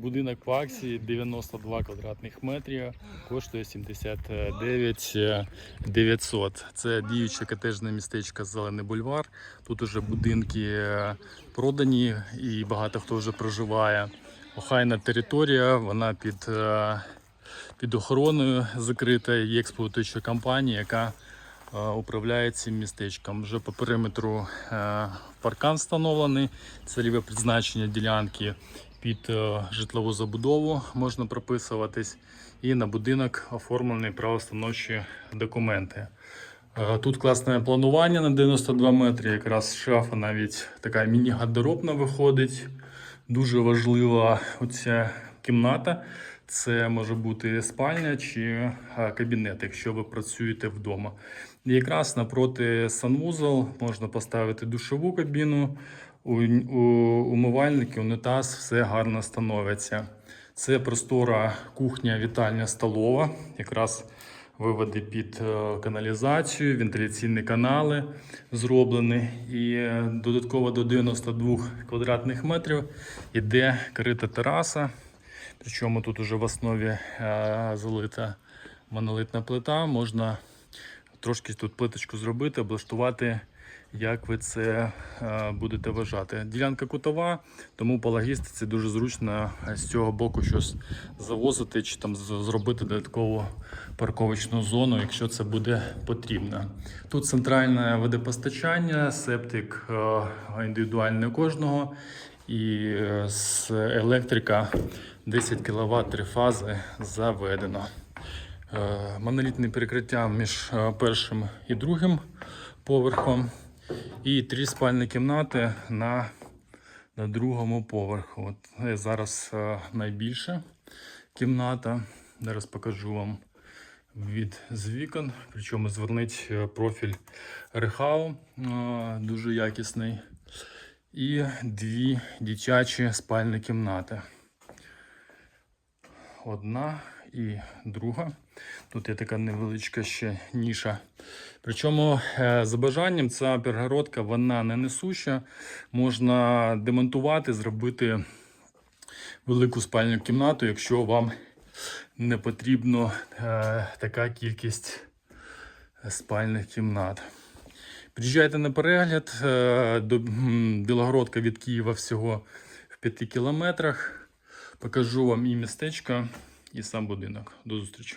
Будинок по акції 92 квадратних метрів, коштує 79 900. Це діюче котежне містечко Зелений бульвар. Тут уже будинки е, продані і багато хто вже проживає. Охайна територія, вона під, е, під охороною закрита. Є експлуатуюча компанія, яка е, управляє цим містечком. Вже по периметру е, паркан встановлений, цільове призначення ділянки під е, житлову забудову можна прописуватись. І на будинок оформлені правостановчі документи. Е, Тут класне планування на 92 метри, якраз шафа навіть така міні-гардеробна виходить. Дуже важлива оця кімната. Це може бути спальня чи е, кабінет, якщо ви працюєте вдома. І якраз напроти санвузол можна поставити душову кабіну, у, у умивальники, унітаз, все гарно становиться. Це простора кухня, вітальня, столова. Якраз виводи під е, каналізацію, вентиляційні канали зроблені. І е, додатково до 92 квадратних метрів іде крита тераса. Причому тут уже в основі е, залита монолитна плита. Можна трошки тут плиточку зробити, облаштувати, як ви це е, будете вважати. Ділянка кутова, тому по логістиці дуже зручно з цього боку щось завозити чи там зробити додаткову парковочну зону, якщо це буде потрібно. Тут центральне водопостачання, септик е, індивідуальний кожного. І е, з електрика 10 кВт три фази заведено. Монолітне перекриття між першим і другим поверхом. І три спальні кімнати на, на другому поверху. От е, зараз е, найбільша кімната. Зараз покажу вам від з вікон. Причому зверніть е, профіль Рехау, дуже якісний. І дві дитячі спальні кімнати. Одна і друга. Тут є така невеличка ще ніша. Причому е, за бажанням ця перегородка вона не несуща. Можна демонтувати, зробити велику спальню кімнату, якщо вам не потрібно е, така кількість спальних кімнат. Приїжджайте на перегляд е, до Білогородка від Києва всього в 5 кілометрах. Покажу вам і містечко, і сам будинок. До зустрічі.